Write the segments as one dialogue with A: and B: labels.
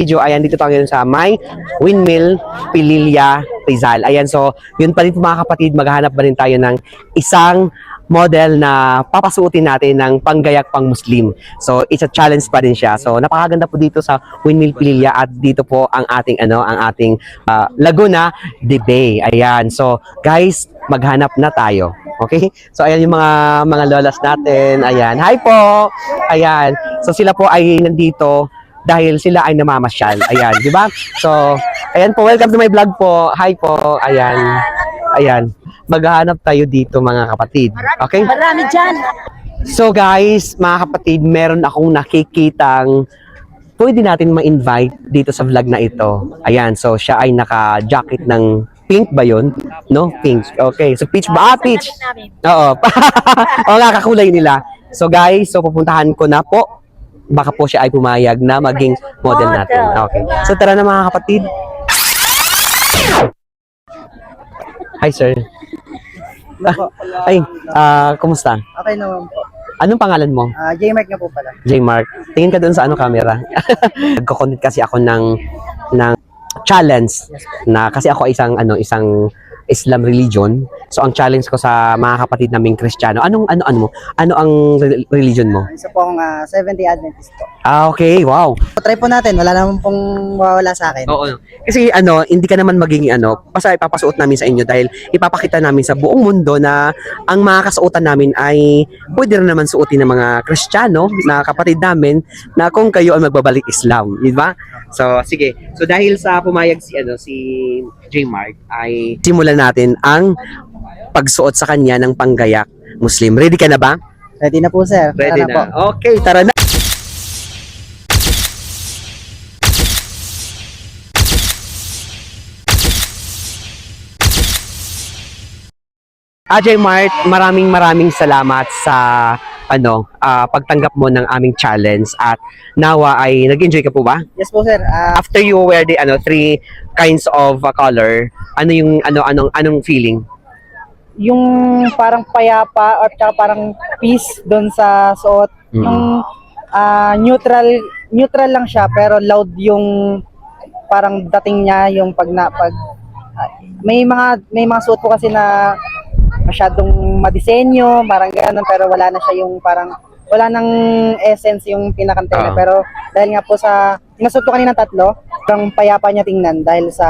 A: video, ayan, dito tayo sa may Windmill, Pililla, Rizal. Ayan, so, yun pa rin mga kapatid, maghahanap pa rin tayo ng isang model na papasuotin natin ng panggayak pang Muslim. So, it's a challenge pa rin siya. So, napakaganda po dito sa Windmill, Pililla at dito po ang ating, ano, ang ating ah, Laguna de Bay. Ayan, so, guys, maghanap na tayo. Okay? So, ayan yung mga mga lolas natin. Ayan. Hi po! Ayan. So, sila po ay nandito dahil sila ay namamasyal. Ayan, di ba? So, ayan po, welcome to my vlog po. Hi po. Ayan. Ayan. Maghahanap tayo dito mga kapatid. Okay?
B: Marami dyan.
A: So guys, mga kapatid, meron akong nakikitang pwede natin ma-invite dito sa vlog na ito. Ayan, so siya ay naka-jacket ng pink ba yun? No? Pink. Okay. So peach ba? Ah, peach. Oo. Oo nga, kakulay nila. So guys, so pupuntahan ko na po. Baka po siya ay pumayag na maging model natin. Okay. So tara na mga kapatid. Hi sir. Ay, ah, kumusta?
C: Okay naman po.
A: Anong pangalan mo?
C: Ah, J-Mark nga po pala.
A: J Mark. Tingin ka doon sa ano camera. Nagko-content kasi ako ng ng challenge na kasi ako ay isang ano isang Islam religion. So ang challenge ko sa mga kapatid naming Kristiyano, anong ano ano mo? Ano ang re- religion mo?
C: Isa po akong ah, 70 Adventist po.
A: Ah, okay. Wow.
C: Try po natin. Wala naman pong mawawala sa akin.
A: Oo. Kasi ano, hindi ka naman magiging ano, basta ipapasuot namin sa inyo dahil ipapakita namin sa buong mundo na ang mga kasuotan namin ay pwede rin naman suotin ng mga Kristiyano na kapatid namin na kung kayo ay magbabalik Islam, di ba? So, sige. So dahil sa pumayag si ano si J Mark ay simulan natin ang pagsuot sa kanya ng panggayak Muslim. Ready ka na ba?
C: Ready na po, sir. Tara
A: Ready
C: na, po.
A: Okay, tara na. Ajay Mart, maraming maraming salamat sa ano, ah, pagtanggap mo ng aming challenge at nawa ay nag-enjoy ka po ba?
C: Yes po, sir. Ah,
A: After you wear the ano three kinds of uh, color, ano yung ano anong anong feeling?
C: Yung parang payapa or tsaka parang peace doon sa suot.
A: Mm.
C: Yung ah, neutral neutral lang siya pero loud yung parang dating niya yung pag na pag ah, may mga may mga suot po kasi na masyadong madisenyo, parang gano'n pero wala na siya yung parang wala nang essence yung pinakantena
A: Oo.
C: pero dahil nga po sa inasuot ko kanina tatlo, parang payapa niya tingnan dahil sa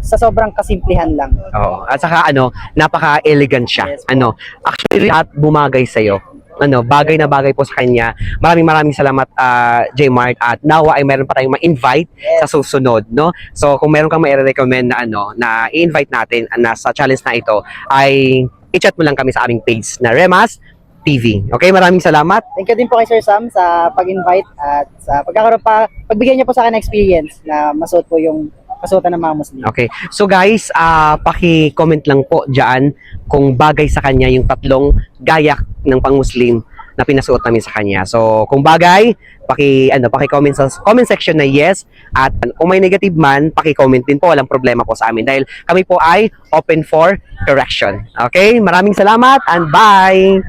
C: sa sobrang kasimplihan lang.
A: Oo. At saka ano, napaka-elegant siya.
C: Yes po.
A: ano, actually at bumagay sa iyo. Ano, bagay na bagay po sa kanya. Maraming maraming salamat ah, J Mart at nawa ay meron pa tayong ma-invite sa susunod, no? So kung meron kang ma-recommend na ano, na i-invite natin na sa challenge na ito ay i-chat mo lang kami sa aming page na Remas TV. Okay, maraming salamat.
C: Thank you din po kay Sir Sam sa pag-invite at sa pagkakaroon pa, pagbigyan niya po sa akin ng experience na masuot po yung kasuotan ng mga Muslim.
A: Okay. So guys, ah paki-comment lang po diyan kung bagay sa kanya yung tatlong gayak ng pang-Muslim na pinasuot namin sa kanya. So kung bagay, paki ano, paki-comment sa comment section na yes at kung may negative man, paki-comment din po, walang problema po sa amin dahil kami po ay open for correction. Okay? Maraming salamat and bye.